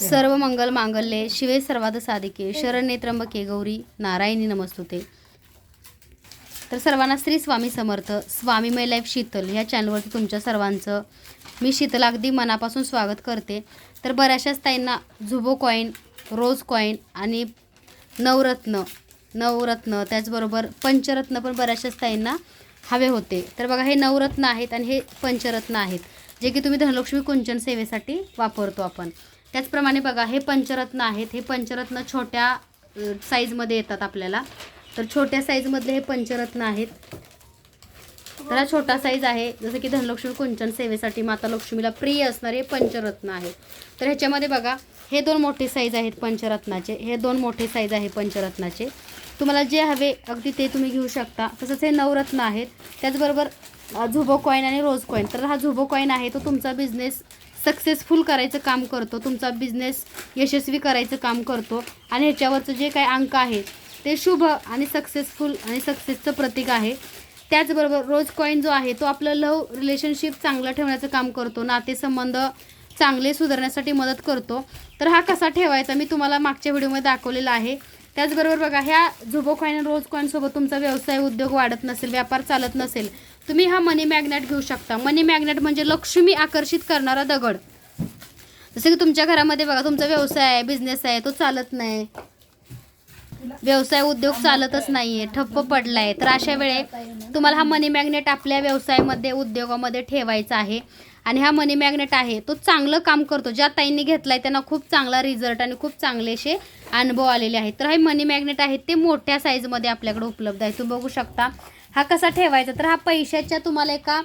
सर्व मंगल मांगल्ये शिवे सर्वाद साधिके शरण्ये त्र्यंबके गौरी नारायणी नमस्तुते. तर सर्वांना श्री स्वामी समर्थ स्वामी मै लाईफ शीतल या चॅनलवरती तुमच्या सर्वांचं मी शीतल अगदी मनापासून स्वागत करते. तर बऱ्याचशाच ताईंना झुबो कॉईन रोज कॉईन आणि नवरत्न नवरत्न त्याचबरोबर पंचरत्न पण बऱ्याचशाच ताईंना हवे होते. तर बघा हे नवरत्न आहेत आणि हे पंचरत्न आहेत जे की तुम्ही धनलक्ष्मी कुंचन सेवेसाठी वापरतो आपण. त्याचप्रमाणे बघा हे पंचरत्न आहेत. हे पंचरत्न छोट्या साईजमध्ये येतात आपल्याला. तर छोट्या साईजमधले हे पंचरत्न आहेत. तर हा छोटा साईज आहे. जसं की धनलक्ष्मी कुंचन सेवेसाठी माता लक्ष्मीला प्रिय असणारे हे पंचरत्न आहे तर ह्याच्यामध्ये बघा हे दोन मोठे साईज आहेत पंचरत्नाचे. हे दोन मोठे साईज आहे पंचरत्नाचे. तुम्हाला जे हवे अगदी ते तुम्ही घेऊ शकता. तसंच हे नवरत्न आहेत. त्याचबरोबर झुबो कॉईन आणि रोज कॉईन तर हा झुबो कॉईन आहे तो तुमचा बिझनेस सक्सेसफुल करायचं काम करतो तुमचा बिझनेस यशस्वी करायचं काम करतो आणि ह्याच्यावरचं जे काही अंक आहे ते शुभ आणि सक्सेसफुल आणि सक्सेसचं प्रतीक आहे. त्याचबरोबर रोज कॉईन जो आहे तो आपलं लव रिलेशनशिप चांगलं ठेवण्याचं काम करतो नातेसंबंध चांगले सुधारण्यासाठी मदत करतो. तर हा कसा ठेवायचा मी तुम्हाला मागच्या व्हिडिओमध्ये दाखवलेला आहे. त्याचबरोबर बघा ह्या झुबो कॉईन रोज कॉईनसोबत तुमचा व्यवसाय उद्योग वाढत नसेल व्यापार चालत नसेल तुम्ही हा मनी मॅग्नेट घेऊ शकता. मनी मॅग्नेट म्हणजे लक्ष्मी आकर्षित करणारा दगड. जसं की तुमच्या घरामध्ये बघा तुमचा व्यवसाय आहे बिझनेस आहे तो चालत नाही. व्यवसाय उद्योग चालतच नाहीये ठप्प पडलाय. तर अशा वेळे तुम्हाला हा मनी मॅग्नेट आपल्या व्यवसायामध्ये उद्योगामध्ये ठेवायचा आहे. आणि हा मनी मॅग्नेट आहे तो चांगलं काम करतो. ज्या ताईंनी घेतलाय त्यांना खूप चांगला रिझल्ट आणि खूप चांगले असे अनुभव आलेले आहेत. तर हे मनी मॅग्नेट आहे ते मोठ्या साईजमध्ये आपल्याकडे उपलब्ध आहे. तुम्ही बघू शकता हा कसा ठेवायचा? तर हा पैशाच्या तुम्हाला एका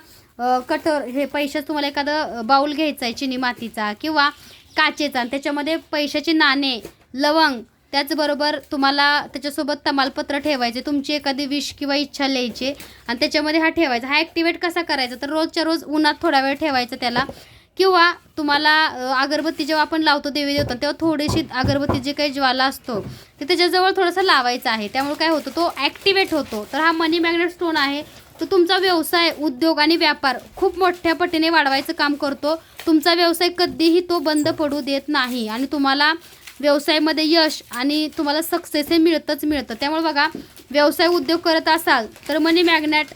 कठोर हे पैशाचं तुम्हाला एखादं बाऊल घ्यायचा आहे चिनी मातीचा किंवा काचेचा आणि त्याच्यामध्ये पैशाची नाणे लवंग त्याचबरोबर तुम्हाला त्याच्यासोबत तमालपत्र ठेवायचे तुमची एखादी विश किंवा इच्छा लिहायची आणि त्याच्यामध्ये हा ठेवायचा. हा ॲक्टिवेट कसा करायचा? तर रोजच्या रोज उन्हात थोडा वेळ ठेवायचा त्याला. किंवा तुम्हाला अगरबत्ती जेव्हा आपण लावतो देवी देवता तेव्हा थोडीशी अगरबत्ती जे काही ज्वाला असतो ते त्याच्याजवळ थोडंसं लावायचं आहे. त्यामुळे काय होतं तो ॲक्टिवेट होतो. तर हा मनी मॅग्नेट स्टोन आहे. तो तुमचा व्यवसाय उद्योग आणि व्यापार खूप मोठ्या पटीने वाढवायचं काम करतो. तुमचा व्यवसाय कधीही तो बंद पडू देत नाही आणि तुम्हाला व्यवसायामध्ये यश आणि तुम्हाला सक्सेस हे मिळतंच मिळतं. त्यामुळे बघा व्यवसाय उद्योग करत असाल तर मनी मॅग्नेट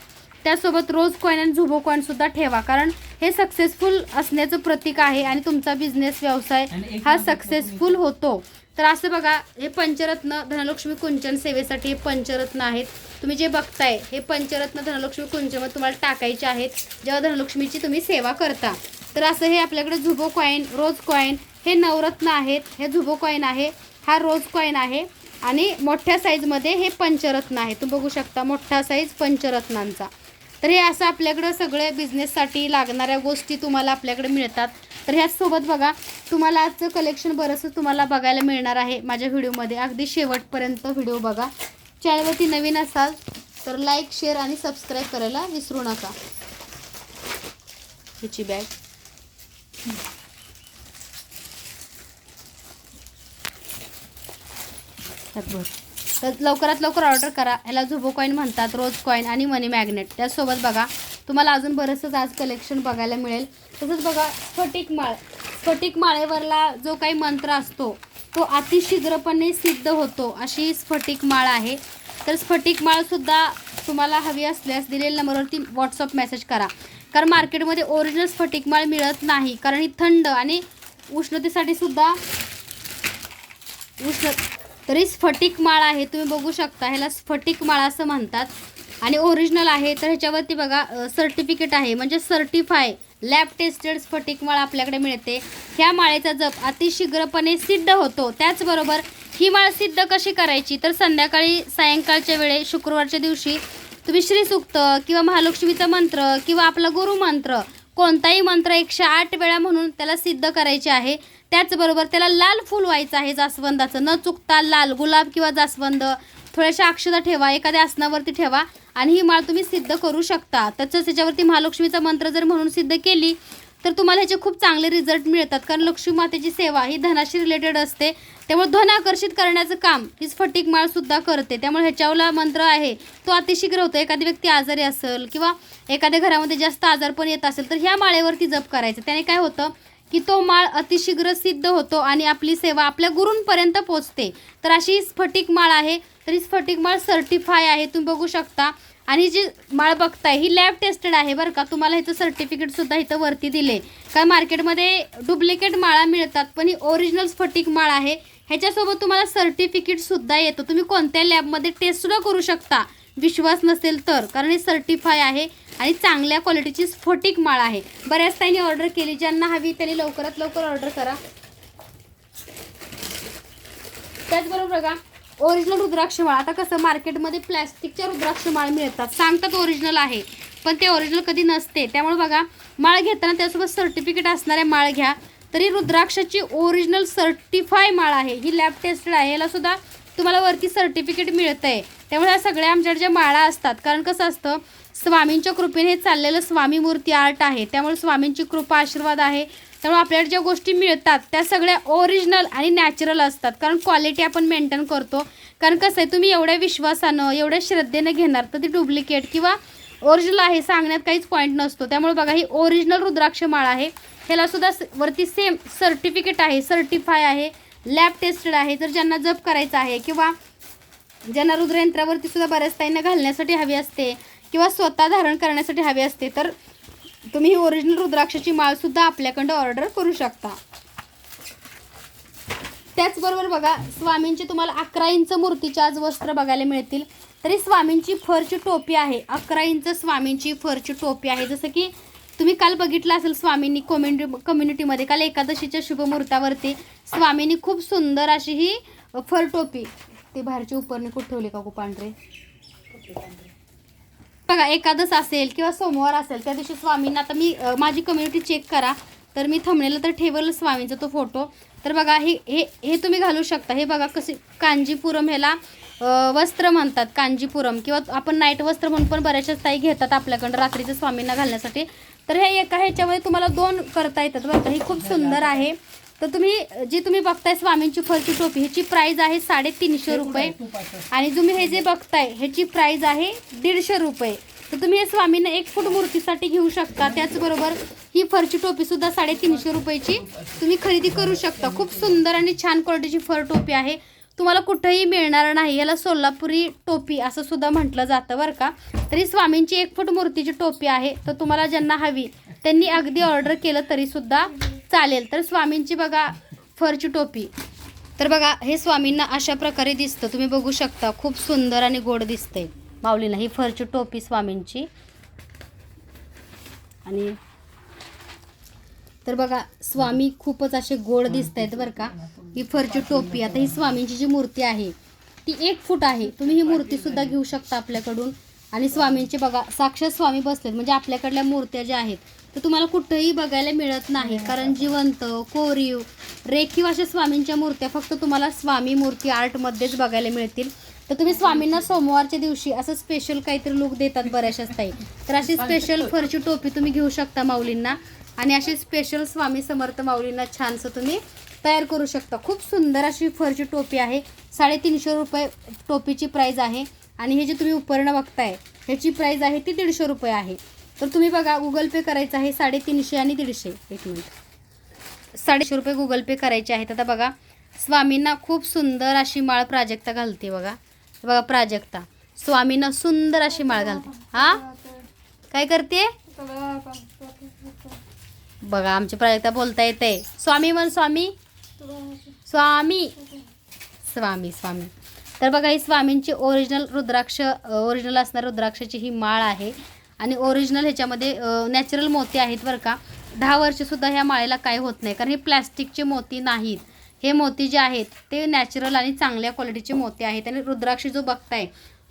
त्यासोबत रोज कॉईन आणि झुबो कॉईनसुद्धा ठेवा. कारण हे सक्सेसफुल असण्याचं प्रतीक आहे आणि तुमचा बिझनेस व्यवसाय हा सक्सेसफुल होतो. तर असं बघा हे पंचरत्न धनलक्ष्मी कुंचन सेवेसाठी हे पंचरत्न आहेत. तुम्ही जे बघताय हे पंचरत्न धनलक्ष्मी कुंचनमध्ये तुम्हाला टाकायचे आहेत. जेव्हा धनलक्ष्मीची तुम्ही सेवा करता. तर असं हे आपल्याकडे झुबो कॉईन रोज कॉईन हे नवरत्न आहेत. हे झुबो कॉईन आहे. हा रोज कॉईन आहे. आणि मोठ्या साईजमध्ये हे पंचरत्न आहे. तुम्ही बघू शकता मोठा साईज पंचरत्नांचा. तर हे असं आपल्याकडं सगळे बिझनेससाठी लागणाऱ्या गोष्टी तुम्हाला आपल्याकडे मिळतात. तर ह्याचसोबत बघा तुम्हाला आजचं कलेक्शन बरंचसं तुम्हाला बघायला मिळणार आहे. माझ्या व्हिडिओमध्ये अगदी शेवटपर्यंत व्हिडिओ बघा. चॅनलवरती नवीन असाल तर लाईक शेअर आणि सबस्क्राईब करायला विसरू नका. ह्याची बॅग त्यात तर लवकरात लवकर ऑर्डर करा. ह्याला झुबो कॉईन म्हणतात रोज कॉईन आणि मनी मॅग्नेट त्याचसोबत बघा तुम्हाला अजून बरंचसंच आज कलेक्शन बघायला मिळेल. तसंच बघा स्फटिक माळ. स्फटिक माळेवरला जो काही मंत्र असतो तो अतिशीघ्रपणे सिद्ध होतो. अशी स्फटिक माळ आहे. तर स्फटिक माळसुद्धा तुम्हाला हवी असल्यास दिलेल्या नंबरवरती व्हॉट्सअप मेसेज करा. कारण मार्केटमध्ये ओरिजिनल स्फटिक माळ मिळत नाही. कारण ही थंड आणि उष्णतेसाठी सुद्धा उष्ण तरी स्फटिक माळ आहे तुम्ही बघू शकता. ह्याला स्फटिक माळ असं म्हणतात. आणि ओरिजिनल आहे तर ह्याच्यावरती बघा सर्टिफिकेट आहे. म्हणजे सर्टिफाय लॅब टेस्टेड स्फटिक माळ आपल्याकडे मिळते. ह्या माळेचा जप अतिशीघ्रपणे सिद्ध होतो. त्याचबरोबर ही माळ सिद्ध कशी करायची? तर संध्याकाळी सायंकाळच्या वेळे शुक्रवारच्या दिवशी तुम्ही श्रीसूक्त किंवा महालक्ष्मीचं मंत्र किंवा आपलं गुरुमंत्र कोणताही मंत्र एकशे आठ वेळा म्हणून त्याला सिद्ध करायचे आहे. त्याचबरोबर त्याला लाल फूल व्हायचं आहे जास्वंदाचं. न चुकता लाल गुलाब किंवा जास्वंद. थोड्याशा अक्षता ठेवा एखाद्या आसनावरती ठेवा आणि ही माळ तुम्ही सिद्ध करू शकता. तसंच त्याच्यावरती महालक्ष्मीचा मंत्र जर म्हणून सिद्ध केली तर तुम्हाला ह्याचे खूप चांगले रिझल्ट मिळतात. कारण लक्ष्मी मातेची सेवा ही धनाशी रिलेटेड असते. त्यामुळे धन आकर्षित करण्याचं काम ही स्फटिक माळ सुद्धा करते. त्यामुळे ह्याच्यावरला मंत्र आहे तो अतिशीघ्र होतो. एखादी व्यक्ती आजारी असेल किंवा एखाद्या घरामध्ये जास्त आजारपण येत असेल तर ह्या माळेवरती जप करायचं. त्याने काय होतं की तो माळ अतिशीघ्र सिद्ध होतो आणि आपली सेवा आपल्या गुरूंपर्यंत पोचते. तर अशी ही स्फटिक माळ आहे. तर ही स्फटिक माळ सर्टिफाय आहे. तुम्ही बघू शकता. आणि जी माळ बघताय ही लॅब टेस्टेड आहे बरं का. तुम्हाला ह्याचं सर्टिफिकेटसुद्धा इथं वरती दिले काय मार्केटमध्ये डुप्लिकेट माळा मिळतात पण ही ओरिजिनल स्फटिक माळ आहे. ह्याच्यासोबत तुम्हाला सर्टिफिकेटसुद्धा येतं. तुम्ही कोणत्या लॅबमध्ये टेस्टसुद्धा करू शकता. विश्वास नसेल तर कारण हे सर्टिफाय आहे आणि चांगल्या क्वालिटीची स्फोटिक माळ आहे. बऱ्याच त्यांनी ऑर्डर केली ज्यांना हवी त्यांनी लवकरात लवकर ऑर्डर करा. त्याचबरोबर बघा ओरिजिनल रुद्राक्ष माळ. आता कसं मार्केटमध्ये प्लॅस्टिकच्या रुद्राक्ष माळ मिळतात. सांगतात ओरिजिनल आहे पण ते ओरिजिनल कधी नसते. त्यामुळे बघा माळ घेताना त्यासोबत सर्टिफिकेट असणाऱ्या माळ घ्या. तरी रुद्राक्षाची ओरिजिनल सर्टिफाय माळ आहे. ही लॅब टेस्टेड आहे. याला सुद्धा तुम्हाला वरती सर्टिफिकेट मिळतं आहे त्यामुळे ह्या सगळ्या आमच्याकडे ज्या माळा असतात कारण कसं असतं स्वामींच्या कृपेने हे चाललेलं स्वामी मूर्ती आर्ट आहे त्यामुळे स्वामींची कृपा आशीर्वाद आहे त्यामुळे आपल्याला ज्या गोष्टी मिळतात त्या सगळ्या ओरिजिनल आणि नॅचरल असतात कारण क्वालिटी आपण मेंटेन करतो. कारण कसं आहे तुम्ही एवढ्या विश्वासानं एवढ्या श्रद्धेनं घेणार तर ती डुप्लिकेट किंवा ओरिजिनल आहे सांगण्यात काहीच पॉईंट नसतो. त्यामुळे बघा ही ओरिजिनल रुद्राक्ष माळ आहे. ह्याला सुद्धा वरती सेम सर्टिफिकेट आहे सर्टिफाय आहे लॅब टेस्टेड आहे. जर ज्यांना जप करायचं आहे किंवा ज्यांना रुद्रयंत्रावरती सुद्धा बऱ्याच ताईंना घालण्यासाठी हवी असते किंवा स्वतः धारण करण्यासाठी हवी असते तर तुम्ही ही ओरिजिनल रुद्राक्षाची माळ सुद्धा आपल्याकडं ऑर्डर करू शकता. त्याचबरोबर बघा स्वामींची तुम्हाला अकरा इंच मूर्तीचे आज वस्त्र बघायला मिळतील. तरी स्वामींची फरची टोपी आहे. अकरा इंच स्वामींची फरची टोपी आहे. जसं की तुम्ही काल बघितलं असेल स्वामींनी कम्युनिटी कम्युनिटीमध्ये काल एकादशीच्या शुभमुहूर्तावरती स्वामींनी खूप सुंदर अशी ही फर टोपी ते बाहेरची उपरणी कुठे ठेवली का गो पांढरे? बघा एकादस असेल किंवा सोमवार असेल त्या दिवशी स्वामींना आता मी अ, माझी कम्युनिटी चेक करा. तर मी थंबनेला तर ठेवलं स्वामींचा तो फोटो तर बघा हे हे हे तुम्ही घालू शकता. हे बघा कसे कांजीपुरम ह्याला अ, वस्त्र म्हणतात कांजीपुरम किंवा आपण नाईट वस्त्र म्हणून पण बऱ्याचशा ताई घेतात आपल्याकडं रात्रीचं स्वामींना घालण्यासाठी. तर हे एका ह्याच्यामध्ये तुम्हाला दोन करता येतात बरं का. ही खूप सुंदर आहे. तर तुम्ही जी तुम्ही बघताय स्वामींची फरची टोपी ह्याची प्राईज आहे साडेतीनशे रुपये. आणि तुम्ही हे जे बघताय ह्याची प्राईज आहे दीडशे रुपये. तर तुम्ही हे स्वामींना एक फूट मूर्तीसाठी घेऊ शकता. त्याचबरोबर ही फरची टोपी सुद्धा साडेतीनशे रुपयाची. तुम्ही खरेदी करू शकता. खूप सुंदर आणि छान क्वालिटीची फर टोपी आहे. तुम्हाला कुठंही मिळणार नाही. याला सोलापुरी टोपी असं सुद्धा म्हटलं जातं बरं का. तरी स्वामींची एक फूट मूर्तीची टोपी आहे. तर तुम्हाला ज्यांना हवी त्यांनी अगदी ऑर्डर केलं तरी सुद्धा चालेल. तर स्वामींची बघा फरची टोपी. तर बघा हे स्वामींना अशा प्रकारे दिसतं. तुम्ही बघू शकता खूप सुंदर आणि गोड दिसतंय. माऊलीला ही फरची टोपी स्वामींची. आणि तर बघा स्वामी खूपच असे गोड दिसत आहेत बरं का. ही फरची टोपी. आता ही स्वामींची जी मूर्ती आहे ती एक फूट आहे. तुम्ही ही मूर्ती सुद्धा घेऊ शकता आपल्याकडून. आणि स्वामींचे बघा साक्षात स्वामी बसलेत. म्हणजे आपल्याकडल्या मूर्त्या ज्या आहेत तर तुम्हाला कुठंही बघायला मिळत नाही. कारण जिवंत कोरीव रेखीव अशा स्वामींच्या मूर्त्या फक्त तुम्हाला स्वामी मूर्ती आर्टमध्येच बघायला मिळतील. तर तुम्ही स्वामींना सोमवारच्या दिवशी असं स्पेशल काहीतरी लुक देतात बऱ्याचशाच ताई. तर अशी स्पेशल फरची टोपी तुम्ही घेऊ शकता माऊलींना. आणि अशी स्पेशल स्वामी समर्थ माऊलींना छानसं तुम्ही तयार करू शकता. खूप सुंदर अशी फरची टोपी आहे. साडेतीनशे रुपये टोपीची प्राईज आहे. आणि हे जे तुम्ही उपरणं बघताय ह्याची प्राईज आहे ती दीडशे रुपये आहे. तर तुम्ही बघा गुगल पे करायचं आहे साडेतीनशे आणि दीडशे. एक मिनिट. साडेशे रुपये गुगल पे करायचे आहेत. आता बघा स्वामींना खूप सुंदर अशी माळ प्राजक्ता घालते बघा. बघा प्राजक्ता. स्वामींना सुंदर अशी माळ घालते. हा? काय करते? बघा आमची प्राजक्ता बोलता येते. स्वामी म्हण स्वामी. स्वामी. स्वामी स्वामी. तर बघा ही स्वामींची ओरिजिनल रुद्राक्ष ओरिजिनल असणार रुद्राक्षाची ही माळ आहे. आणि ओरिजिनल ह्याच्यामध्ये नॅचरल मोती आहेत बरं का. दहा वर्षसुद्धा ह्या माळेला काय होत नाही. कारण हे प्लॅस्टिकचे मोती नाहीत. हे मोती जे आहेत ते नॅचरल आणि चांगल्या क्वालिटीचे मोती आहेत. आणि रुद्राक्ष जो बघताय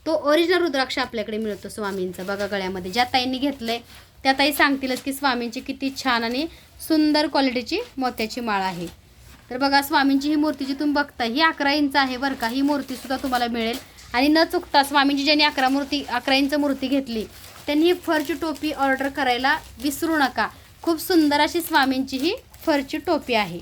तो ओरिजिनल रुद्राक्ष आपल्याकडे मिळतो स्वामींचा. बघा गळ्यामध्ये. ज्या ताईंनी घेतलंय त्या ताई सांगतीलच की स्वामींची किती छान आणि सुंदर क्वालिटीची मोत्याची माळ आहे. तर बघा स्वामींची ही मूर्ती जी तुम्ही बघता ही अकरा इंच आहे बरं का. ही मूर्ती सुद्धा तुम्हाला मिळेल. आणि न चुकता स्वामींची ज्यांनी अकरा मूर्ती अकरा इंच मूर्ती घेतली त्यांनी ही फरची टोपी ऑर्डर करायला विसरू नका. खूप सुंदर अशी स्वामींची ही फरची टोपी आहे.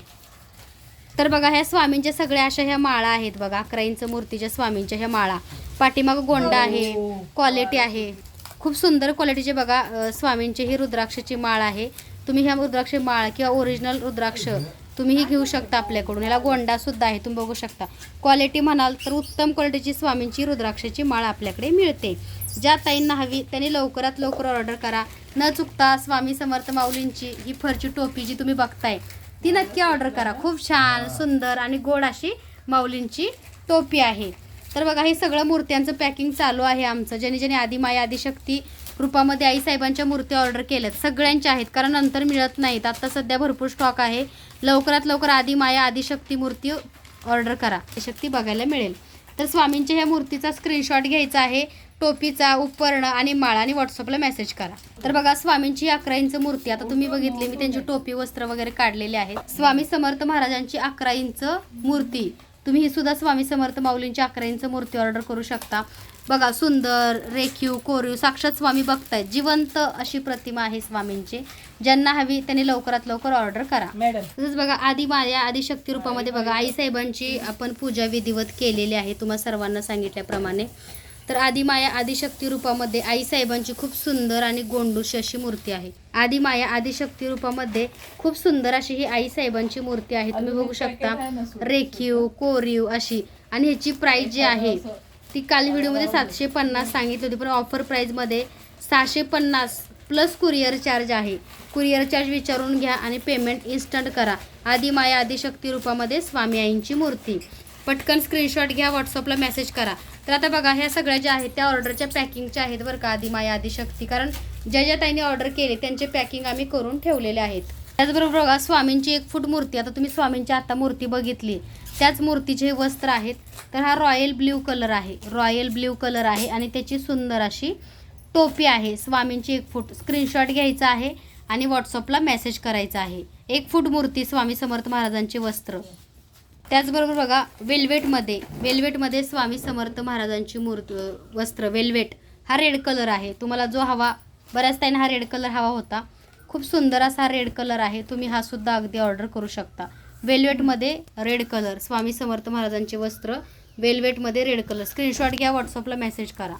तर बघा ह्या स्वामींच्या सगळ्या अशा ह्या माळा आहेत बघा अकरा इंच मूर्तीच्या स्वामींच्या ह्या माळा. पाठीमागं गोंडा आहे क्वालिटी आहे. खूप सुंदर क्वालिटीचे बघा स्वामींची ही रुद्राक्षाची माळ आहे. तुम्ही ह्या रुद्राक्ष माळ किंवा ओरिजिनल रुद्राक्ष तुम्हीही घेऊ शकता आपल्याकडून. याला गोंडा सुद्धा आहे तुम्ही बघू शकता. क्वालिटी म्हणाल तर उत्तम क्वालिटीची स्वामींची रुद्राक्षाची माळ आपल्याकडे मिळते. ज्या ताईंना हवी त्यांनी लवकरात लवकर ऑर्डर करा. न चुकता स्वामी समर्थ माऊलींची ही फरची टोपी जी तुम्ही बघताय ती नक्की ऑर्डर करा. खूप छान सुंदर आणि गोड अशी माऊलींची टोपी आहे. तर बघा हे सगळं मूर्त्यांचं पॅकिंग चालू आहे आमचं. ज्याने ज्याने आदिमाया आदिशक्ती रूपामध्ये आईसाहेबांच्या मूर्त्या ऑर्डर केल्यात. सगळ्यांच्या आहेत कारण नंतर मिळत नाहीत. आत्ता सध्या भरपूर स्टॉक आहे. लवकरात लवकर आदिमाया आदिशक्ती मूर्ती ऑर्डर करा. शक्ती बघायला मिळेल. तर स्वामींच्या ह्या मूर्तीचा स्क्रीनशॉट घ्यायचा आहे. टोपीचा उपकरण आणि माळा आणि व्हॉट्सअपला मेसेज करा. तर बघा स्वामींची अकरा इंच मूर्ती. आता तुम्ही बघितली मी त्यांची टोपी वस्त्र वगैरे काढलेले आहेत. स्वामी समर्थ महाराजांची अकरा इंच मूर्ती. तुम्ही ही सुद्धा स्वामी समर्थ माऊलींची अकरा इंच मूर्ती ऑर्डर करू शकता. बघा सुंदर रेखीव कोरीव साक्षात स्वामी बघतायत. जिवंत अशी प्रतिमा आहे स्वामींची. ज्यांना हवी त्यांनी लवकरात लवकर ऑर्डर करा. मॅडम. तसंच बघा आदी माया आदिशक्ती रूपामध्ये बघा आईसाहेबांची आपण पूजा विधिवत केलेली आहे तुम्हाला सर्वांना सांगितल्याप्रमाणे. तर आदिमाया आदिशक्ती रूपामध्ये आईसाहेबांची खूप सुंदर आणि गोंडूशी अशी मूर्ती आहे. आदिमाया आदिशक्ती रूपामध्ये खूप सुंदर अशी ही आईसाहेबांची मूर्ती आहे. तुम्ही बघू शकता. रेखीव कोरीव अशी. आणि ह्याची प्राइस जी आहे ती काल व्हिडिओमध्ये सातशे पन्नास सांगितली होती पण ऑफर प्राईजमध्ये सहाशे पन्नास प्लस कुरिअर चार्ज आहे. कुरिअर चार्ज विचारून घ्या आणि पेमेंट इन्स्टंट करा. आधी माया आदिशक्ती रूपामध्ये स्वामी आईंची मूर्ती. पटकन स्क्रीनशॉट घ्या व्हॉट्सअपला मेसेज करा. तर आता बघा ह्या सगळ्या ज्या आहेत त्या ऑर्डरच्या पॅकिंगच्या आहेत बरं का आधी माया आदिशक्ती कारण ज्या ज्या ताईने ऑर्डर केले त्यांचे पॅकिंग आम्ही करून ठेवलेले आहेत. त्याचबरोबर बघा स्वामींची एक फूट मूर्ती आता तुम्ही स्वामींची आता मूर्ती बघितली. त्याच मूर्तीचे हे वस्त्र आहेत. तर हा रॉयल ब्ल्यू कलर आहे. रॉयल ब्ल्यू कलर आहे आणि त्याची सुंदर अशी टोपी आहे. स्वामींची एक फूट. स्क्रीनशॉट घ्यायचा आहे आणि व्हॉट्सअपला मेसेज करायचा आहे. एक फूट मूर्ती स्वामी समर्थ महाराजांचे वस्त्र. त्याचबरोबर बघा वेल्वेटमध्ये वेल्वेटमध्ये स्वामी समर्थ महाराजांची मूर्ती वस्त्र. वेल्वेट हा रेड कलर आहे. तुम्हाला जो हवा बऱ्याच त्यांना हा रेड कलर हवा होता. खूप सुंदर असा रेड कलर आहे. तुम्ही हा सुद्धा अगदी ऑर्डर करू शकता. वेल्वेटमध्ये रेड कलर स्वामी समर्थ महाराजांचे वस्त्र वेल्वेटमध्ये रेड कलर स्क्रीनशॉट घ्या व्हॉट्सअपला मेसेज करा.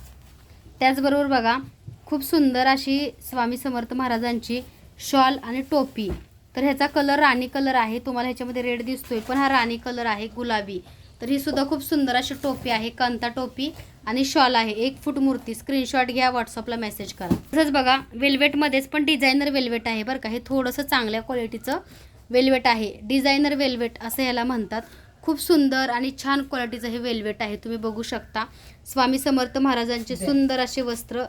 त्याचबरोबर बघा खूप सुंदर अशी स्वामी समर्थ महाराजांची शॉल आणि टोपी. तर ह्याचा कलर राणी कलर आहे. तुम्हाला ह्याच्यामध्ये रेड दिसतोय पण हा राणी कलर आहे गुलाबी. तर ही सुद्धा खूप सुंदर अशी टोपी आहे कांता टोपी. आणि शॉल आहे. एक फूट मूर्ती. स्क्रीनशॉट घ्या व्हॉट्सअपला मेसेज करा. तसंच बघा वेल्वेटमध्येच पण डिझायनर वेल्वेट आहे बरं का. हे थोडंसं चांगल्या क्वालिटीचं वेल्वेट आहे. डिझायनर वेल्वेट असं ह्याला म्हणतात. खूप सुंदर आणि छान क्वालिटीचं हे वेल्वेट आहे. तुम्ही बघू शकता. स्वामी समर्थ महाराजांचे सुंदर असे वस्त्र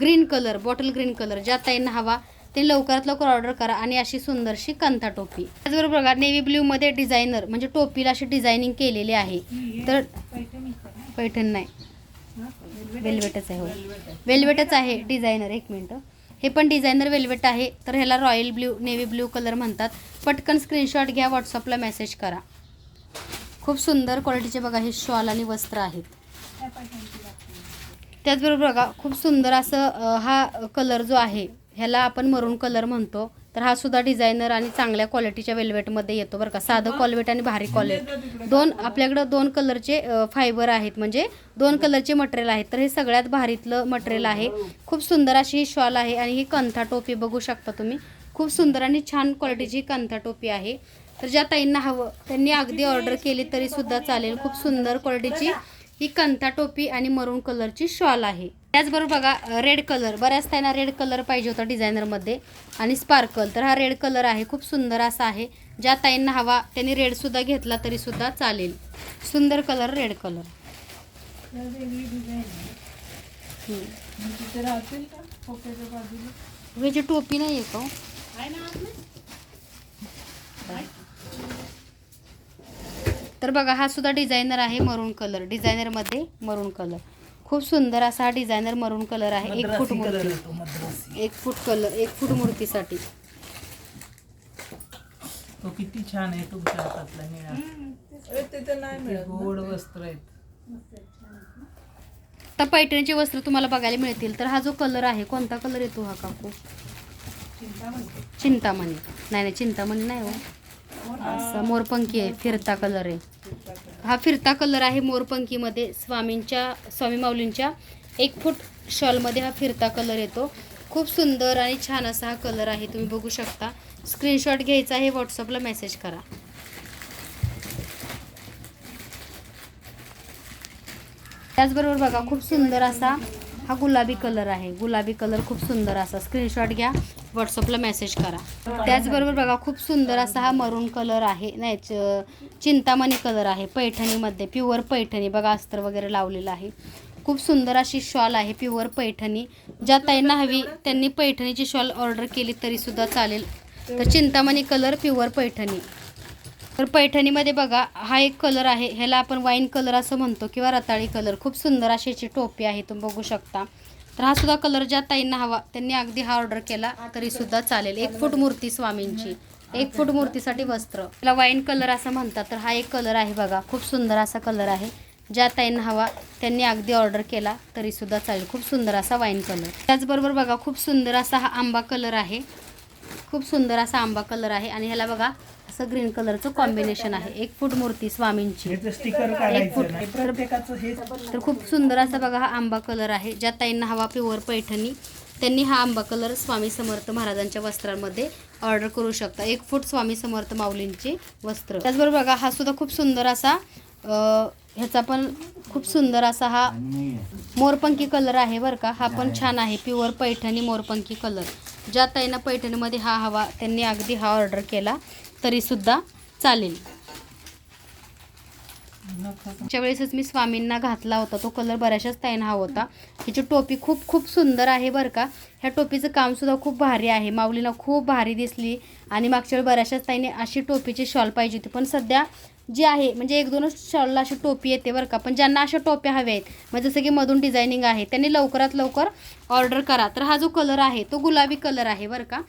green colour bottle green colour ज्या ताईंना हवा ते लवकरात लवकर ऑर्डर करा आणि अशी सुंदरशी कंथा टोपी. त्याचबरोबर बघा नेव्ही ब्ल्यूमध्ये डिझायनर म्हणजे टोपीला अशी डिझायनिंग केलेली आहे. तर पैठण नाही. वेल्वेटच आहे हो. वेल्वेटच आहे डिझायनर एक मिनटं. हे पण डिझायनर वेल्वेट आहे तर ह्याला royal blue navy blue colour म्हणतात. पटकन स्क्रीनशॉट घ्या व्हॉट्सअपला मेसेज करा. खूप सुंदर क्वालिटीचे बघा हे शॉल आणि वस्त्र आहेत. त्याचबरोबर बघा खूप सुंदर असं हा कलर जो आहे ह्याला आपण मरून कलर म्हणतो. तर हा सुद्धा डिझायनर आणि चांगल्या क्वालिटीच्या वेल्वेटमध्ये येतो बरं का. साधं कॉलवेट आणि भारी कॉलवेट दोन आपल्याकडं दोन कलरचे फायबर आहेत. म्हणजे दोन कलरचे मटेरियल आहेत. तर हे सगळ्यात भारीतलं मटेरियल आहे. खूप सुंदर अशी ही शॉल आहे आणि ही कंथा टोपी बघू शकता तुम्ही. खूप सुंदर आणि छान क्वालिटीची कंथा टोपी आहे. तर ज्या ताईंना हवं त्यांनी अगदी ऑर्डर केली तरी सुद्धा चालेल. खूप सुंदर क्वालिटीची ही कंथा टोपी आणि मरून कलरची शॉल आहे. त्याचबरोबर बघा रेड कलर बऱ्याच त्यांना रेड कलर पाहिजे होता डिझायनरमध्ये आणि स्पार्कल तर हा रेड कलर आहे खूप सुंदर असा आहे. ज्या ताईंना हवा त्यांनी रेडसुद्धा घेतला तरीसुद्धा चालेल. सुंदर कलर रेड कलर तिथे टोपी नाही आहे का हो? तर बघा हा सुद्धा डिझायनर आहे मरून कलर डिझायनरमध्ये मरून कलर खूप सुंदर असा हा डिझायनर मरून कलर आहे. एक फूट मूर्ती. एक फूट कलर एक फूट मूर्तीसाठी. तो किती छान आहे तुमच्या हातातला निळा. गोड वस्त्र आहेत. आता पैठणीचे वस्त्र तुम्हाला बघायला मिळतील. तर हा जो कलर आहे कोणता कलर येतो हा काकू? चिंतामणी. नाही नाही चिंतामणी नाही हो. असा मोरपंखी आहे फिरता कलर आहे. हा फिरता कलर आहे मोरपंखीमध्ये. स्वामींच्या स्वामी माऊलींच्या एक फूट शॉलमध्ये हा फिरता कलर येतो. खूप सुंदर आणि छान असा हा कलर आहे तुम्ही बघू शकता. स्क्रीनशॉट घ्यायचा आहे व्हॉट्सअपला मेसेज करा. त्याचबरोबर बघा खूप सुंदर असा हा गुलाबी कलर आहे. गुलाबी कलर खूप सुंदर असा. स्क्रीनशॉट घ्या व्हॉट्सअपला मेसेज करा. त्याचबरोबर बघा खूप सुंदर असा हा मरून कलर आहे. नाही चिंतामणी कलर आहे. पैठणीमध्ये प्युअर पैठणी. बघा अस्तर वगैरे लावलेलं आहे. खूप सुंदर अशी शॉल आहे प्युअर पैठणी. ज्या ताईंना हवी त्यांनी पैठणीची शॉल ऑर्डर केली तरीसुद्धा चालेल. तर चिंतामणी कलर प्युअर पैठणी. तर पैठणीमध्ये बघा हा एक कलर आहे. ह्याला आपण वाईन कलर असं म्हणतो किंवा रताळी कलर खूप सुंदर अशी याची टोपी आहे तुम्ही बघू शकता. तर हा सुद्धा कलर ज्या ताईंना हवा त्यांनी अगदी हा ऑर्डर केला तरी सुद्धा चालेल. एक फूट मूर्ती स्वामींची. एक फूट मूर्तीसाठी वस्त्र. त्याला वाईन कलर असं म्हणतात. तर हा एक कलर आहे बघा. खूप सुंदर असा कलर आहे. ज्या ताईंना हवा त्यांनी अगदी ऑर्डर केला तरी सुद्धा चालेल. खूप सुंदर असा वाईन कलर त्याचबरोबर बघा खूप सुंदर असा हा आंबा कलर आहे. खूप सुंदर असा आंबा कलर आहे आणि ह्याला बघा असं ग्रीन कलरचं कॉम्बिनेशन आहे. एक फूट मूर्ती स्वामींची. एक फूट. तर खूप सुंदर असा बघा हा आंबा कलर आहे. ज्या ताईंना हवा प्युअर पैठणी त्यांनी हा आंबा कलर स्वामी समर्थ महाराजांच्या वस्त्रांमध्ये ऑर्डर करू शकता. एक फूट स्वामी समर्थ माऊलींचे वस्त्र. त्याचबरोबर बघा हा सुद्धा खूप सुंदर असा ह्याचा पण खूप सुंदर असा हा मोरपंखी कलर आहे बरं का. हा पण छान आहे प्युअर पैठणी मोरपंखी कलर ज्या ताईंना पैठणीमध्ये हा हवा त्यांनी अगदी हा ऑर्डर केला तरीसुद्धा चालेल. त्याच्या वेळेसच मी स्वामींना घातला होता तो कलर बऱ्याचशाच ताईन हा होता. ह्याची टोपी खूप खूप सुंदर आहे बरं का. ह्या टोपीचं कामसुद्धा खूप भारी आहे. माऊलीला खूप भारी दिसली. आणि मागच्या वेळी बऱ्याचशाच ताईने अशी टोपीची शॉल पाहिजे होती पण सध्या जी आहे म्हणजे एक दोनच शॉलला अशी टोपी येते बरं का. पण ज्यांना अशा टोप्या हव्या आहेत म्हणजे जसं की मधून डिझायनिंग आहे त्यांनी लवकरात लवकर ऑर्डर करा. तर हा जो कलर आहे तो गुलाबी कलर आहे बरं का.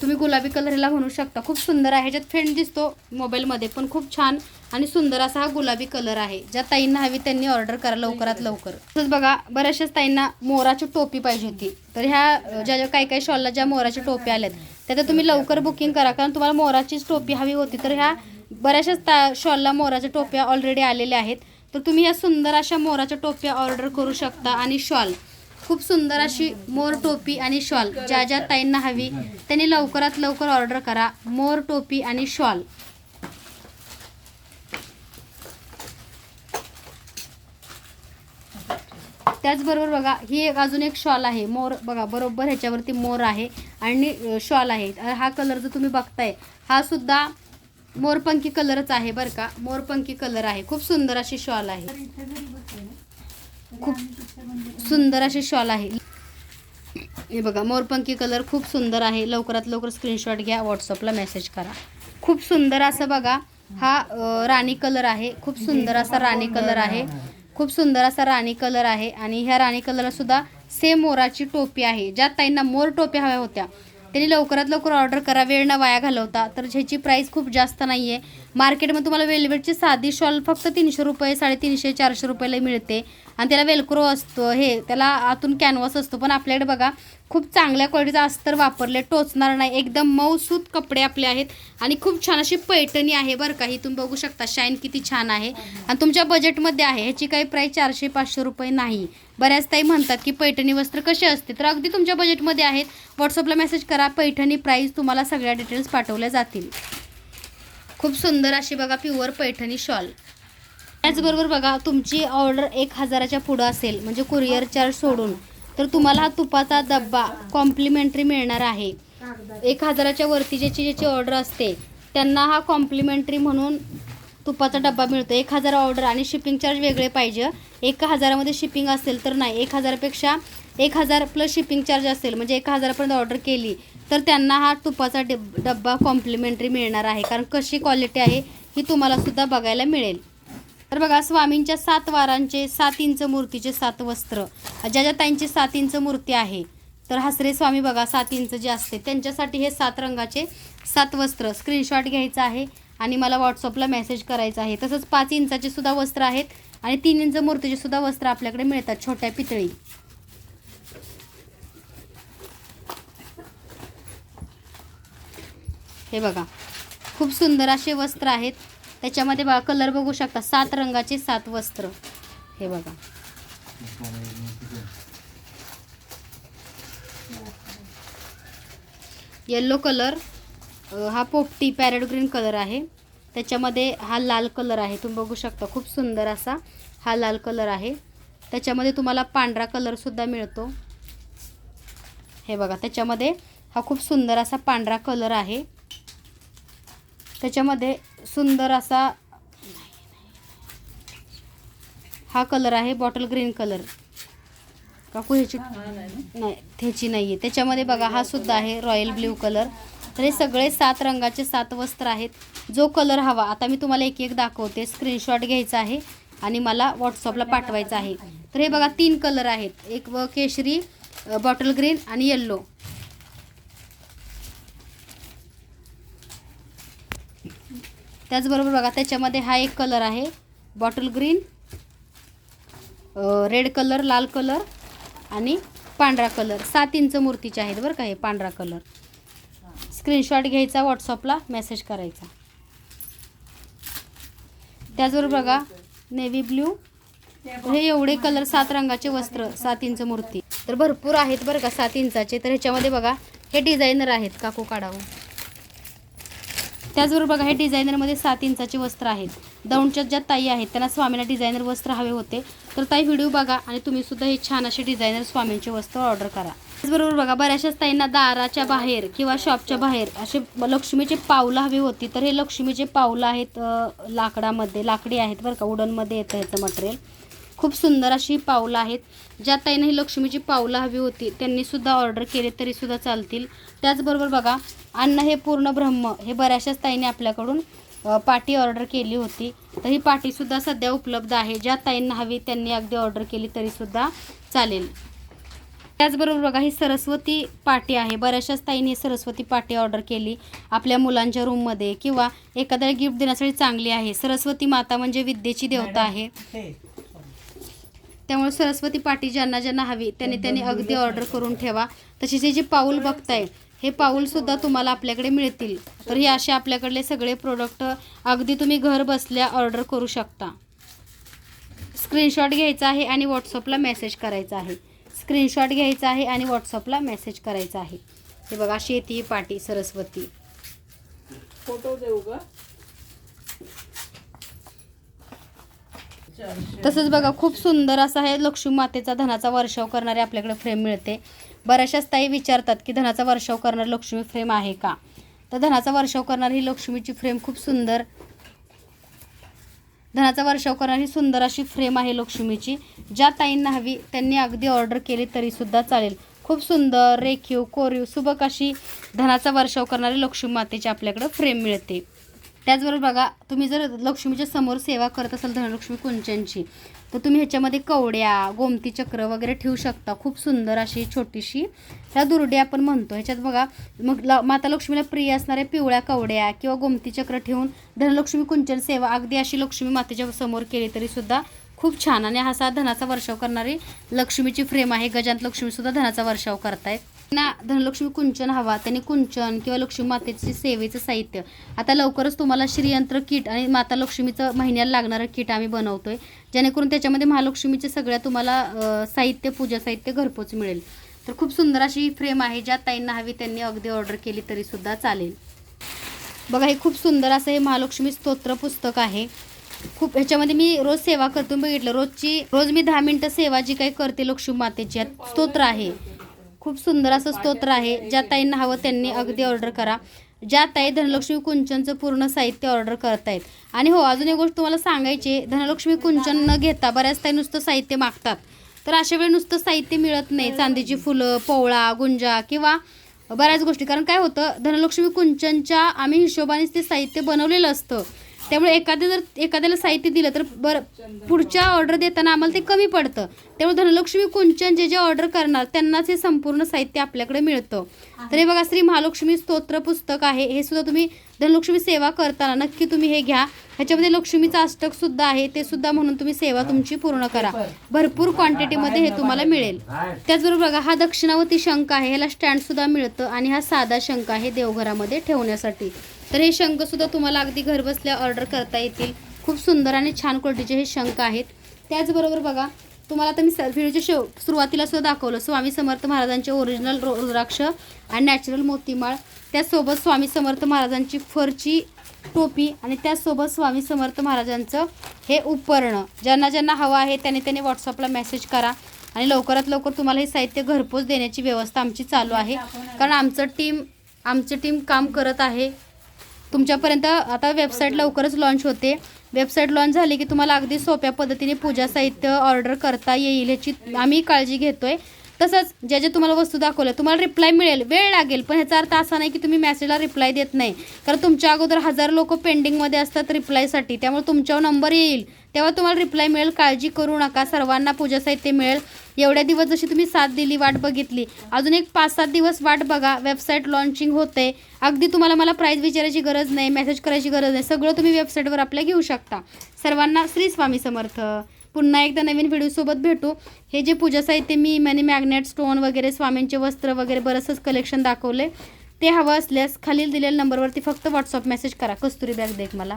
तुम्ही गुलाबी कलर ह्याला म्हणू शकता. खूप सुंदर आहे ह्याच्यात फेंट दिसतो मोबाईलमध्ये पण खूप छान आणि सुंदर असा हा गुलाबी कलर आहे. ज्या ताईंना हवी त्यांनी ऑर्डर करा लवकरात लवकर. तसंच बघा बऱ्याचशाच ताईंना मोराची टोपी पाहिजे होती. तर ह्या ज्या ज्या काही काही शॉलला ज्या मोराच्या टोप्या आल्यात त्या तुम्ही लवकर बुकिंग करा. कारण तुम्हाला मोराचीच टोपी हवी होती. तर ह्या बऱ्याचशाच ता शॉलला मोराच्या टोप्या ऑलरेडी आलेल्या आहेत. तर तुम्ही या सुंदर अशा मोराच्या टोप्या ऑर्डर करू शकता आणि शॉल. खूप सुंदर अशी मोर टोपी आणि शॉल. ज्या ज्या ताईंना हवी त्यांनी लवकरात लवकर ऑर्डर करा. मोर टोपी आणि शॉल. त्याचबरोबर बघा ही एक अजून एक शॉल आहे. मोर बघा बरोबर ह्याच्यावरती मोर आहे आणि शॉल आहे. हा कलर जर तुम्ही बघताय हा सुद्धा मोरपंखी कलरच आहे बरं का. मोरपंखी कलर आहे. खूप सुंदर अशी शॉल आहे. खूप सुंदर अशी शॉल आहे. हे बघा मोरपंखी कलर खूप सुंदर आहे. लवकरात लवकर स्क्रीनशॉट घ्या व्हॉट्सअपला मेसेज करा. खूप सुंदर असं बघा हा राणी कलर आहे. खूप सुंदर असा राणी कलर आहे. खूप सुंदर असा राणी कलर आहे. आणि ह्या राणी कलर सुद्धा सेम मोराची टोपी आहे. ज्या ताईंना मोर टोप्या हव्या होत्या त्यांनी लवकरात लवकर ऑर्डर करा वेळ न वाया घालवता. तर ह्याची प्राईस खूप जास्त नाही आहे मार्केटमध्ये तुम्हाला वेलवेटची साधी शॉल फक्त तीनशे रुपये साडेतीनशे चारशे रुपयाला मिळते. आणि त्याला वेलक्रो असतो हे त्याला आतून कॅनव्हास असतो. पण आपल्याकडे बघा खूप चांगल्या क्वालिटीचा अस्तर वापरले टोचणार नाही. एकदम मऊसूत कपडे आपले आहेत. आणि खूप छान अशी पैठणी आहे बरं का. ही तुम्ही बघू शकता शाईन किती छान आहे. आणि तुमच्या बजेटमध्ये आहे ह्याची काही प्राईस चारशे पाचशे रुपये नाही. बऱ्याच ताई म्हणतात की पैठणी वस्त्र कसे असते? तर अगदी तुमच्या बजेटमध्ये आहेत. व्हॉट्सअपला मेसेज करा. पैठणी प्राईस तुम्हाला सगळ्या डिटेल्स पाठवल्या जातील. खूप सुंदर अशी बघा प्युअर पैठणी शॉल त्याचबरोबर बघा तुमची ऑर्डर एक हजाराच्या पुढं असेल म्हणजे कुरिअर चार्ज सोडून. तर तुम्हाला हा तुपाचा डब्बा कॉम्प्लिमेंटरी मिळणार आहे. एक हजाराच्या वरती ज्याची ज्याची ऑर्डर असते त्यांना हा कॉम्प्लिमेंटरी म्हणून तुपाचा डब्बा मिळतो. एक हजार ऑर्डर आणि शिपिंग चार्ज वेगळे पाहिजे. एक हजारामध्ये शिपिंग असेल तर नाही. एक हजारापेक्षा एक हजार प्लस शिपिंग चार्ज असेल म्हणजे एक हजारापर्यंत ऑर्डर केली तर त्यांना हा तुपाचा डब डब्बा कॉम्प्लिमेंटरी मिळणार आहे. कारण कशी क्वालिटी आहे ही तुम्हालासुद्धा बघायला मिळेल. तर बघा स्वामींच्या सात वारांचे सात इंच मूर्तीचे सात वस्त्र. ज्या ज्या ताईंची सात इंच मूर्ती आहे तर हसरे स्वामी बघा सात इंच जे असते त्यांच्यासाठी हे सात रंगाचे सात वस्त्र. स्क्रीनशॉट घ्यायचा आहे आणि मला व्हॉट्सअपला मेसेज करायचा आहे. तसंच पाच इंचाचे सुद्धा वस्त्र आहेत आणि तीन इंच मूर्तीचे सुद्धा वस्त्र आपल्याकडे मिळतात छोट्या पितळी. हे बघा. खूप सुंदर असे वस्त्र आहेत. त्याच्यामध्ये बघा कलर बघू शकता. सात रंगाचे सात वस्त्र. हे बघा. येल्लो कलर हा पोपटी पॅरेट ग्रीन कलर आहे. त्याच्यामध्ये हा लाल कलर आहे. तुम्ही बघू शकता खूप सुंदर असा हा लाल कलर आहे. त्याच्यामध्ये तुम्हाला पांढरा कलरसुद्धा मिळतो. हे बघा त्याच्यामध्ये हा खूप सुंदर असा पांढरा कलर आहे. त्याच्यामध्ये सुंदर असा हा कलर आहे बॉटल ग्रीन कलर. काकू ह्याची नाही ह्याची नाही आहे त्याच्यामध्ये बघा हा सुद्धा आहे रॉयल ब्ल्यू कलर. तर हे सगळे सात रंगाचे सात वस्त्र आहेत. जो कलर हवा आता मी तुम्हाला एक एक दाखवते. स्क्रीनशॉट घ्यायचा आहे आणि मला व्हॉट्सअपला पाठवायचा आहे. तर हे बघा तीन कलर आहेत. एक व केशरी बॉटल ग्रीन आणि येल्लो त्याचबरोबर बघा त्याच्यामध्ये हा एक कलर आहे. बॉटल ग्रीन रेड कलर लाल कलर आणि पांढरा कलर सात इंच मूर्तीचे आहेत बरं का हे पांढरा कलर स्क्रीनशॉट घ्यायचा व्हॉट्सअपला मेसेज करायचा. त्याचबरोबर बघा नेव्ही ब्ल्यू हे एवढे कलर सात रंगाचे वस्त्र सात इंच मूर्ती. तर भरपूर आहेत बरं का सात इंचाचे. तर ह्याच्यामध्ये बघा हे डिझायनर आहेत काकू काढावं. त्याचबरोबर बघा हे डिझायनरमध्ये सात इंचाचे वस्त्र आहेत. दौंडच्या ज्या ताई आहेत त्यांना स्वामीला डिझायनर वस्त्र हवे होते. तर ताई व्हिडिओ बघा आणि तुम्ही सुद्धा हे छान असे डिझायनर स्वामींचे वस्त्र ऑर्डर करा. त्याचबरोबर बघा बऱ्याचशाच ताईंना दाराच्या बाहेर किंवा शॉपच्या बाहेर असे लक्ष्मीचे पावलं हवी होती. तर हे लक्ष्मीचे पावलं आहेत लाकडामध्ये लाकडी आहेत बरं का उडनमध्ये येतं ह्याचं मटेरियल खूप सुंदर अशी ही पावलं आहेत. ज्या ताईनं ही लक्ष्मीची पावलं हवी होती त्यांनी सुद्धा ऑर्डर केले तरी सुद्धा चालतील. त्याचबरोबर बघा अन्न हे पूर्ण ब्रह्म हे बऱ्याचशाच ताईने आपल्याकडून पाटी ऑर्डर केली होती. तर ही पाटीसुद्धा सध्या उपलब्ध आहे. ज्या ताईंना हवी त्यांनी अगदी ऑर्डर केली तरीसुद्धा चालेल. त्याचबरोबर बघा ही सरस्वती पाटी आहे. बऱ्याचशाच ताईंनी ही सरस्वती पाटी ऑर्डर केली. आपल्या मुलांच्या रूममध्ये किंवा एखाद्याला गिफ्ट देण्यासाठी चांगली आहे. सरस्वती माता म्हणजे विद्येची देवता आहे. त्यामुळे सरस्वती पाटी ज्यांना ज्यांना हवी त्यांनी त्यांनी अगदी ऑर्डर करून ठेवा. तसेच हे जे पाऊल बघताय हे पाऊल सुद्धा तुम्हाला आपल्याकडे मिळतील. तर हे असे आपल्याकडले सगळे प्रोडक्ट अगदी तुम्ही घर बसल्या ऑर्डर करू शकता. स्क्रीनशॉट घ्यायचा आहे आणि व्हॉट्सअपला मेसेज करायचा आहे. स्क्रीनशॉट घ्यायचा आहे आणि व्हॉट्सअपला मेसेज करायचा आहे. हे बघा अशी येते ही पाटी सरस्वती. फोटो देऊ का तसंच बघा खूप सुंदर असा आहे लक्ष्मी मातेचा धनाचा वर्षाव करणारे आपल्याकडे फ्रेम मिळते. बऱ्याचशाच ताई विचारतात की धनाचा वर्षाव करणारी लक्ष्मी फ्रेम आहे का? तर धनाचा वर्षाव करणारी ही लक्ष्मीची फ्रेम खूप सुंदर धनाचा वर्षाव करणारी सुंदर अशी फ्रेम आहे लक्ष्मीची. ज्या ताईंना हवी त्यांनी अगदी ऑर्डर केली तरीसुद्धा चालेल. खूप सुंदर रेखीव कोरीव सुबक अशी धनाचा वर्षाव करणारी लक्ष्मी मातेची आपल्याकडं फ्रेम मिळते. त्याचबरोबर बघा तुम्ही जर लक्ष्मीच्या समोर सेवा करत असाल धनलक्ष्मी कुंचनची तर तुम्ही ह्याच्यामध्ये कवड्या गोमती चक्र वगैरे ठेवू शकता. खूप सुंदर अशी छोटीशी त्या दुर्डी आपण म्हणतो. ह्याच्यात बघा मग ल माता लक्ष्मीला प्रिय असणाऱ्या पिवळ्या कवड्या किंवा गोमती चक्र ठेवून धनलक्ष्मी कुंचन सेवा अगदी अशी लक्ष्मी मातेच्या समोर केली तरी सुद्धा खूप छान. आणि हा असा धनाचा वर्षाव करणारी लक्ष्मीची फ्रेम आहे. गजांत लक्ष्मीसुद्धा धनाचा वर्षाव करतायत. ना धनलक्ष्मी कुंचन हवा त्यांनी कुंचन किंवा लक्ष्मी मातेचे सेवेचं साहित्य. आता लवकरच तुम्हाला श्रीयंत्र किट आणि माता लक्ष्मीचं महिन्याला लागणारं किट आम्ही बनवतोय. जेणेकरून त्याच्यामध्ये महालक्ष्मीचे सगळ्या तुम्हाला साहित्य पूजा साहित्य घरपोच मिळेल. तर खूप सुंदर अशी ही फ्रेम आहे ज्या ताईंना हवी त्यांनी अगदी ऑर्डर केली तरी सुद्धा चालेल. बघा हे खूप सुंदर असं हे महालक्ष्मी स्तोत्र पुस्तक आहे. खूप ह्याच्यामध्ये मी रोज सेवा करतो बघितलं. रोजची रोज मी दहा मिनटं सेवा जी काही करते लक्ष्मी मातेची स्तोत्र आहे. खूप सुंदर असं स्तोत्र आहे. ज्या ताईंना हवं त्यांनी अगदी ऑर्डर करा. ज्या ताई धनलक्ष्मी कुंचनचं पूर्ण साहित्य ऑर्डर करतायत. आणि हो अजून एक गोष्ट तुम्हाला सांगायची धनलक्ष्मी कुंचन न घेता बऱ्याच ताई नुसतं साहित्य मागतात. तर अशा वेळी नुसतं साहित्य मिळत नाही. चांदीची फुलं पोवळा गुंजा किंवा बऱ्याच गोष्टी. कारण काय होतं? धनलक्ष्मी कुंचनच्या आम्ही हिशोबानेच ते साहित्य बनवलेलं असतं. त्यामुळे एखाद्या जर एखाद्याला साहित्य दिलं तर बरं पुढच्या ऑर्डर देताना आम्हाला ते कमी पडतं. त्यामुळे धनलक्ष्मी कुंचन जे जे ऑर्डर करणार त्यांनाच हे संपूर्ण साहित्य आपल्याकडे मिळतं. तर हे बघा श्री महालक्ष्मी स्तोत्र पुस्तक आहे. हे सुद्धा तुम्ही धनलक्ष्मी सेवा करताना नक्की तुम्ही हे घ्या. ह्याच्यामध्ये लक्ष्मीचं अष्टक सुद्धा आहे. ते सुद्धा म्हणून तुम्ही सेवा तुमची पूर्ण करा. भरपूर क्वांटिटीमध्ये हे तुम्हाला मिळेल. त्याचबरोबर बघा हा दक्षिणावती शंख आहे. ह्याला स्टँड सुद्धा मिळतं. आणि हा साधा शंख आहे देवघरामध्ये ठेवण्यासाठी. तर हे शंख सुद्धा तुम्हाला अगदी घरबसल्या ऑर्डर करता येतील. खूप सुंदर आणि छान क्वालिटीचे हे शंख आहेत. त्याचबरोबर बघा तुम्हाला आता मी स- व्हिडिओच्या शेव सुरुवातीला सुद्धा दाखवलं. स्वामी समर्थ महाराजांचे ओरिजिनल रो रुद्राक्ष आणि नॅचरल मोतीमाळ. त्याचसोबत स्वामी समर्थ महाराजांची फरची टोपी आणि त्याचसोबत स्वामी समर्थ महाराजांचं हे उपकरणं. ज्यांना ज्यांना हवं आहे त्याने त्याने व्हॉट्सअपला मेसेज करा आणि लवकरात लवकर तुम्हाला हे साहित्य घरपोच देण्याची व्यवस्था आमची चालू आहे. कारण आमचं टीम आमचं टीम काम करत आहे. तुमच्यापर्यंत आता वेबसाईट लवकरच लॉन्च होते. वेबसाईट लॉन्च झाली की तुम्हाला अगदी सोप्या पद्धतीने पूजा साहित्य ऑर्डर करता येईल ह्याची आम्ही काळजी घेतोय. तसंच ज्या ज्या तुम्हाला वस्तू दाखवल्या तुम्हाला रिप्लाय मिळेल वेळ लागेल पण ह्याचा अर्थ असा नाही की तुम्ही मेसेजला रिप्लाय देत नाही. कारण तुमच्या अगोदर हजार लोक पेंडिंगमध्ये असतात रिप्लायसाठी त्यामुळे तुमच्यावर नंबर येईल. तेव्हा तुम्हाला रिप्लाय मिळेल काळजी करू नका सर्वांना पूजा साहित्य मिळेल. एवढ्या दिवस जशी तुम्ही साथ दिली वाट बघितली अजून एक पाच सात दिवस वाट बघा वेबसाईट लॉन्चिंग होते अगदी तुम्हाला मला प्राईस विचारायची गरज नाही मेसेज करायची गरज नाही सगळं तुम्ही वेबसाईटवर आपल्या घेऊ शकता सर्वांना श्री स्वामी समर्थ पुन्हा एकदा नवीन व्हिडिओसोबत भेटू हे जे पूजा साहित्य मी मनी मॅग्नेट स्टोन वगैरे स्वामींचे वस्त्र वगैरे बरंचसंच कलेक्शन दाखवले ते हवं असल्यास खालील दिलेल्या नंबरवरती फक्त व्हॉट्सअप मेसेज करा कस्तुरी बॅग देख मला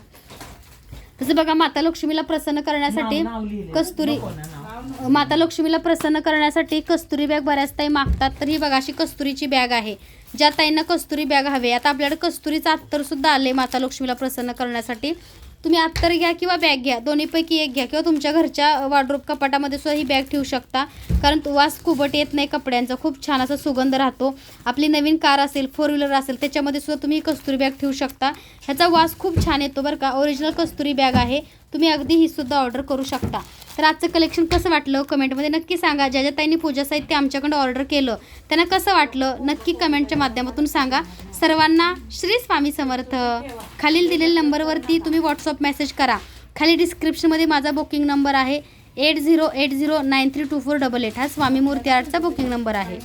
तसं बघा माता लक्ष्मीला प्रसन्न करण्यासाठी. कस्तुरी. माता लक्ष्मीला प्रसन्न करण्यासाठी कस्तुरी बॅग बऱ्याच ताई मागतात. तर ही बघा अशी कस्तुरीची बॅग आहे. ज्या ताईंना कस्तुरी बॅग हवे आता आपल्याकडे कस्तुरीचं अत्तर सुद्धा आले माता लक्ष्मीला प्रसन्न करण्यासाठी. तुम्ही अत्तर घ्या किंवा बॅग घ्या. दोन्हीपैकी एक घ्या किंवा तुमच्या घरच्या वॉर्ड्रोप कपाटामध्ये सुद्धा ही बॅग ठेवू शकता. कारण वास कुबट येत नाही कपड्यांचा. खूप छान असा सुगंध राहतो. आपली नवीन कार असेल फोर व्हीलर असेल त्याच्यामध्ये सुद्धा तुम्ही कस्तुरी बॅग ठेवू शकता. ह्याचा वास खूप छान येतो बरं का. ओरिजिनल कस्तुरी बॅग आहे. तुम्ही अगदी ही सुद्धा ऑर्डर करू शकता. तर आजचं कलेक्शन कसं वाटलं? कमेंटमध्ये नक्की सांगा. ज्या ज्या ताईंनी पूजा साहित्य आमच्याकडे ऑर्डर केलं त्यांना कसं वाटलं? नक्की कमेंटच्या माध्यमातून सांगा. सर्वांना श्री स्वामी समर्थ. खालील दिलेल्या नंबरवरती तुम्ही व्हॉट्सअप मेसेज करा. खाली डिस्क्रिप्शनमध्ये माझा बुकिंग नंबर आहे. Eight zero eight zero nine three two four double eight हा स्वामी मूर्ती आर्टचा बुकिंग नंबर आहे.